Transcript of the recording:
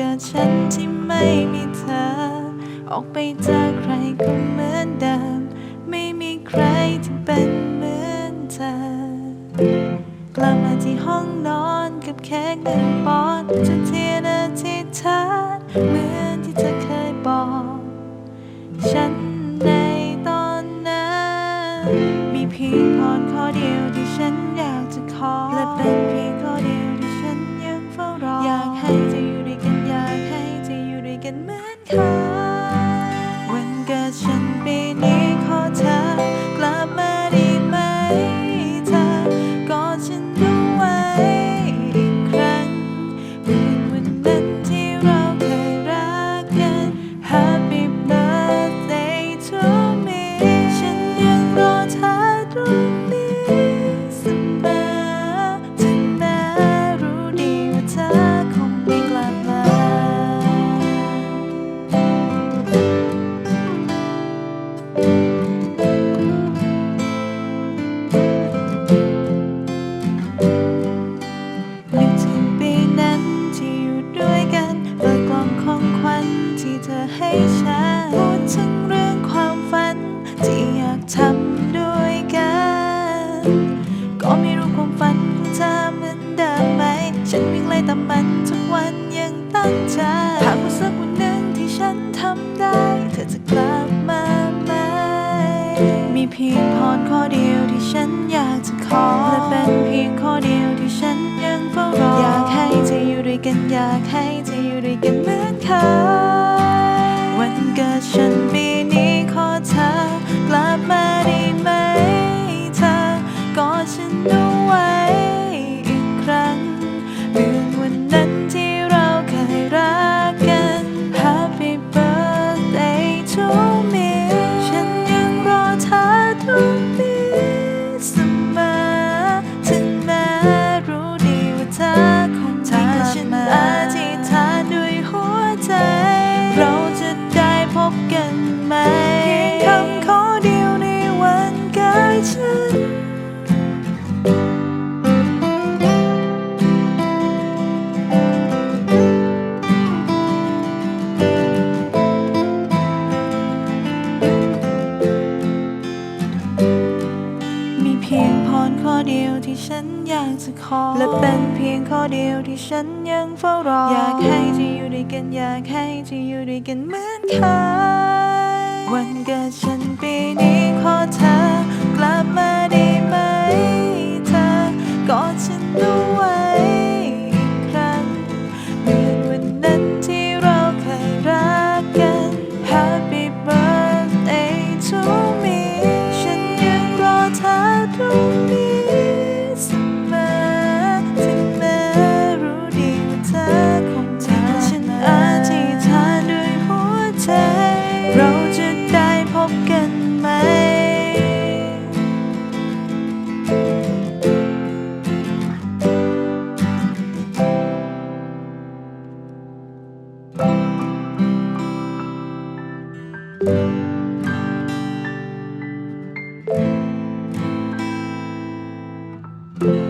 เกิดฉันที่ไม่มีเธอ ออกไปเจอใครก็เหมือนเดิม ไม่มีใครที่เป็นเหมือนเธอกลับมาที่ห้องนอนกับแค่หนึ่งปอนด์จะเทียนอธิษฐานเหมือนที่เธอเคยบอก ฉันในตอนนั้น มีเพียงพรข้อเดียวที่ฉันอยากจะขอและเป็นเพียงข้อเดียว ให้ฉันพูดถึงเรื่องความฝัน ที่อยากทำด้วยกัน ก็ไม่รู้ความฝันของเธอเหมือนเดิมไหม ฉันวิ่งไล่ตามมันทุกวันยังตั้งใจหากว่าสักวันหนึ่งที่ฉันทำได้ เธอจะกลับมาไหม มีเพียงพรข้อเดียวที่ฉันอยากจะขอและเป็นเพียงข้อเดียวที่ฉันยังเฝ้ารออยากให้เธออยู่ด้วยกันอยากให้เธออยู่ด้วยกันเหมือนเคย วันเเดียวที่ฉันอยากจะขอ และเป็นเพียงข้อเดียวที่ฉันยังเฝ้ารอ อยากให้ที่อยู่ด้วยกันอยากให้ที่อยู่ด้วยกันเหมือนเคยวันเกิดฉันปีนี้ขอเธอกลับมาได้ไหมเธอกอดฉันด้วยทุก thank you.